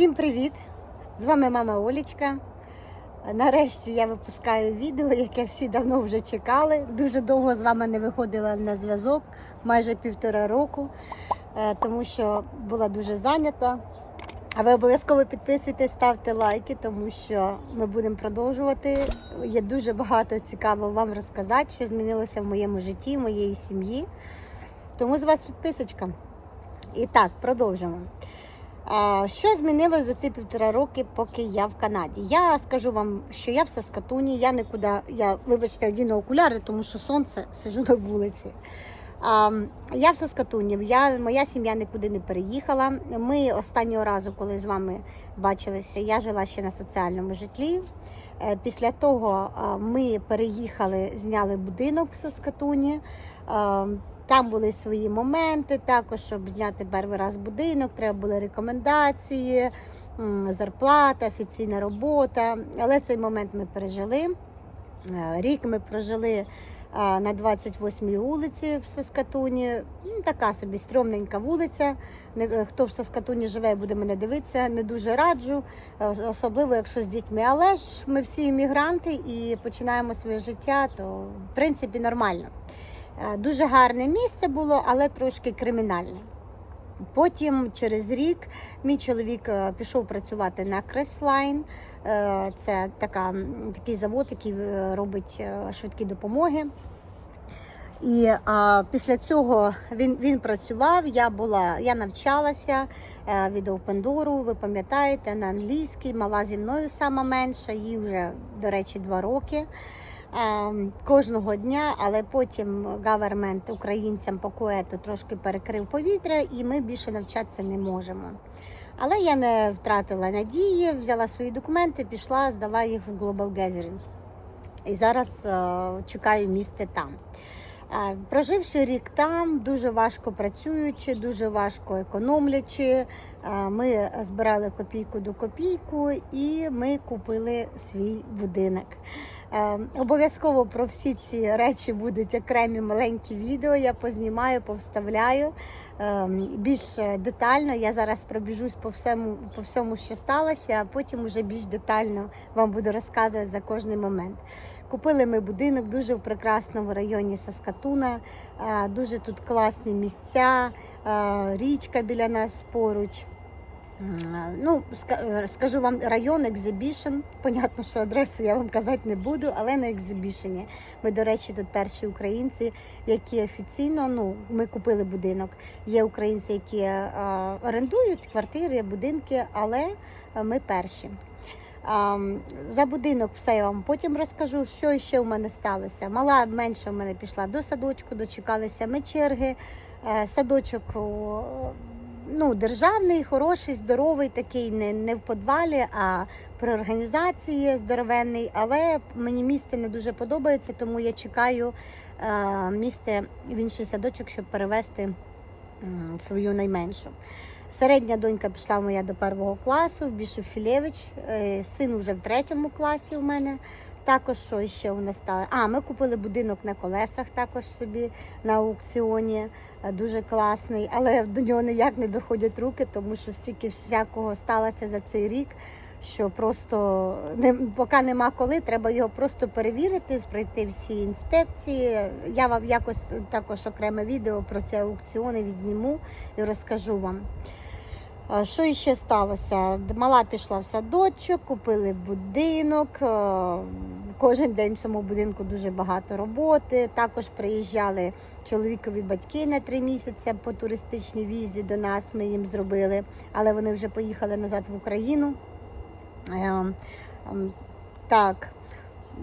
Всім привіт! З вами мама Олічка. Нарешті я випускаю відео, яке всі давно вже чекали. Дуже довго з вами не виходила на зв'язок, майже півтора року, е, тому що була дуже зайнята. А ви обов'язково підписуйтесь, ставте лайки, тому що ми будемо продовжувати. Є дуже багато цікавого вам розказати, що змінилося в моєму житті, в моєї сім'ї. Тому з вас підписочка. І так, продовжимо. Що змінилось за ці півтора роки, поки я в Канаді? Я скажу вам, що я в Саскатуні, я нікуди, я, вибачте, одіну окуляри, тому що сонце сижу на вулиці. Я в Саскатуні, я, моя сім'я нікуди не переїхала. Ми останнього разу, коли з вами бачилися, я жила ще на соціальному житлі. Е, Після того ми переїхали, зняли будинок в Саскатуні. Там були свої моменти, також щоб зняти перший раз будинок, треба були рекомендації, зарплата, офіційна робота. Але цей момент ми пережили. Е, Рік ми прожили на 28-й вулиці в Саскатуні. Ну, Така собі стрьомненька вулиця. Е, Хто в Саскатуні живе, буде мене дивитися, не дуже раджу, е, особливо якщо з дітьми. Але ж ми всі іммігранти і починаємо своє життя, то в принципі нормально. Е, Дуже гарне місце було, але трошки кримінальне. Потім через рік мій чоловік е, пішов працювати на Креслайн. Е, Це така, такий завод, який е, робить швидкі допомоги. І а, після цього він, він працював. Я була, я навчалася е, від Опендуру, ви пам'ятаєте, на англійській, мала зі мною сама менша, їй вже, до речі, два роки. Е, кожного дня, але потім гавермент українцям по куету трошки перекрив повітря, і ми більше навчатися не можемо. Але я не втратила надії, взяла свої документи, пішла, здала їх в Global Gathering. І зараз е, чекаю місце там. Проживши рік там, дуже важко працюючи, дуже важко економлячи. Ми збирали копійку до копійку і ми купили свій будинок. Обов'язково про всі ці речі будуть окремі маленькі відео. Я познімаю, повставляю більш детально. Я зараз пробіжусь по всьому, по всьому, що сталося, а потім уже більш детально вам буду розказувати за кожний момент. Купили ми будинок дуже в прекрасному районі Саскатуна. Е, Дуже тут класні місця, е, річка біля нас поруч. Ну, е, скажу вам район Екзибішн. Понятно, що адресу я вам казати не буду, але на екзибішені. Ми, до речі, тут перші українці, які офіційно ну, ми купили будинок. Є українці, які орендують квартири, будинки, але ми перші. За будинок все я вам потім розкажу, що ще у мене сталося. Мала менша в мене пішла до садочку, дочекалися ми черги. Е, Садочок ну, державний, хороший, здоровий, такий не, не в подвалі, а при організації здоровенний. Але мені місце не дуже подобається, тому я чекаю е, місце в інший садочок, щоб перевести свою найменшу. Середня донька пішла моя до першого класу, Бішов Філєвич, е, син вже в третьому класі у мене. Також що ще у нас стало? А, ми купили будинок на колесах також собі на аукціоні. Е, Дуже класний, але до нього ніяк не доходять руки, тому що стільки всякого сталося за цей рік, що просто не, поки нема коли, треба його просто перевірити, пройти всі інспекції. Я вам якось також окреме відео про ці аукціони відзніму і розкажу вам. Що іще сталося? Мала пішла в садочок, купили будинок. е, Кожен день в цьому будинку дуже багато роботи. Також приїжджали чоловікові батьки на три місяці по туристичній візі до нас. Ми їм зробили, але вони вже поїхали назад в Україну. Ем, ем, Так.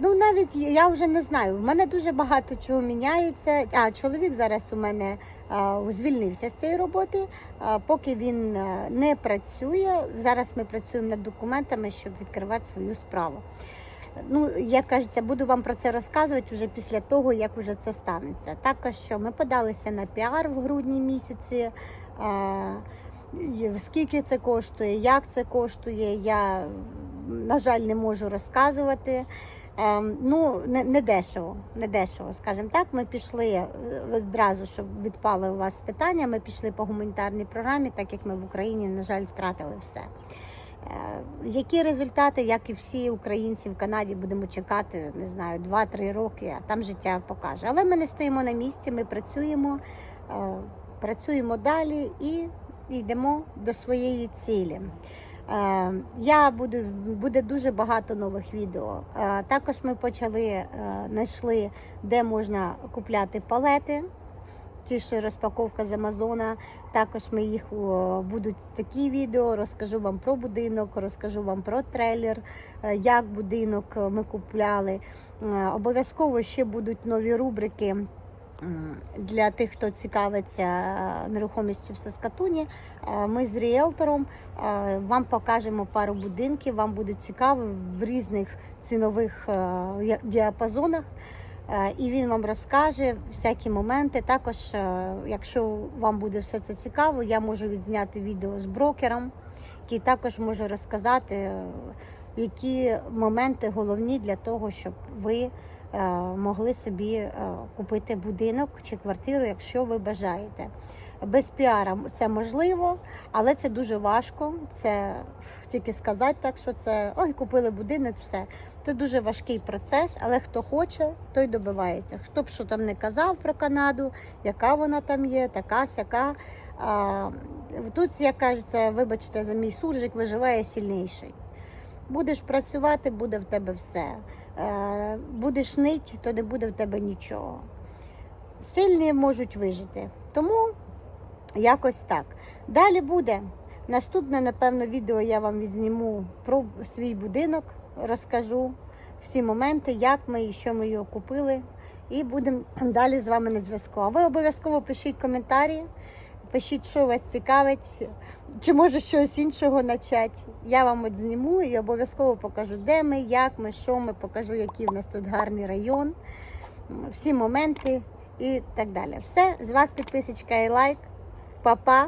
Ну, навіть я- вже не знаю. В мене дуже багато чого міняється. А чоловік зараз у мене а, звільнився з цієї роботи. А, Поки він е, не працює, зараз ми працюємо над документами, щоб відкривати свою справу. Ну, як кажеться, буду вам про це розказувати вже після того, як уже це станеться. Також що ми подалися на піар в грудні місяці. А, Скільки це коштує, як це коштує, я на жаль, не можу розказувати. Ем, Ну, не, не дешево, не дешево, скажімо так. Ми пішли е, одразу, щоб відпали у вас питання. Ми пішли по гуманітарній програмі, так як ми в Україні, на жаль, втратили все. Е, Які результати, як і всі українці в Канаді, будемо чекати, не знаю, 2-3 роки, а там життя покаже. Але ми не стоїмо на місці, ми працюємо, е, працюємо далі і йдемо до своєї цілі. Е, Я буду буде дуже багато нових відео. Е, Також ми почали е, знайшли, де можна купляти палети. Ті, що розпаковка з Амазона. Також ми їх будуть такі відео. Розкажу вам про будинок, розкажу вам про трейлер, е, як будинок ми купляли. Обов'язково ще будуть нові рубрики для тих, хто цікавиться е, нерухомістю в Саскатуні. Е, Ми з ріелтором е, вам покажемо пару будинків. Вам буде цікаво в різних цінових діапазонах. І він вам розкаже всякі моменти. Також, якщо вам буде все це цікаво, я можу відзняти відео з брокером, який також може розказати, які моменти головні для того, щоб ви могли собі е, купити будинок чи квартиру, якщо ви бажаєте. Без піара це можливо, але це дуже важко. Це тільки сказати так, що це ой, купили будинок, все. Це дуже важкий процес, але хто хоче, той добивається. Хто б що там не казав про Канаду, яка вона там є, така сяка. А, тут, як кажеться, вибачте, за мій суржик виживає сильніший. Будеш працювати, буде в тебе все. Е, будеш нить, то не буде в тебе нічого. Сильні можуть вижити. Тому якось так. Далі буде. Наступне, напевно, відео я вам відзніму про свій будинок, розкажу всі моменти, як ми і що ми його купили. І будемо далі з вами на зв'язку. А ви обов'язково пишіть коментарі, пишіть, що вас цікавить, чи може щось іншого почати. Я вам от зніму і обов'язково покажу, де ми, як ми, що ми, покажу, який в нас тут гарний район, всі моменти і так далі. Все, з вас підписочка і лайк. Па-па!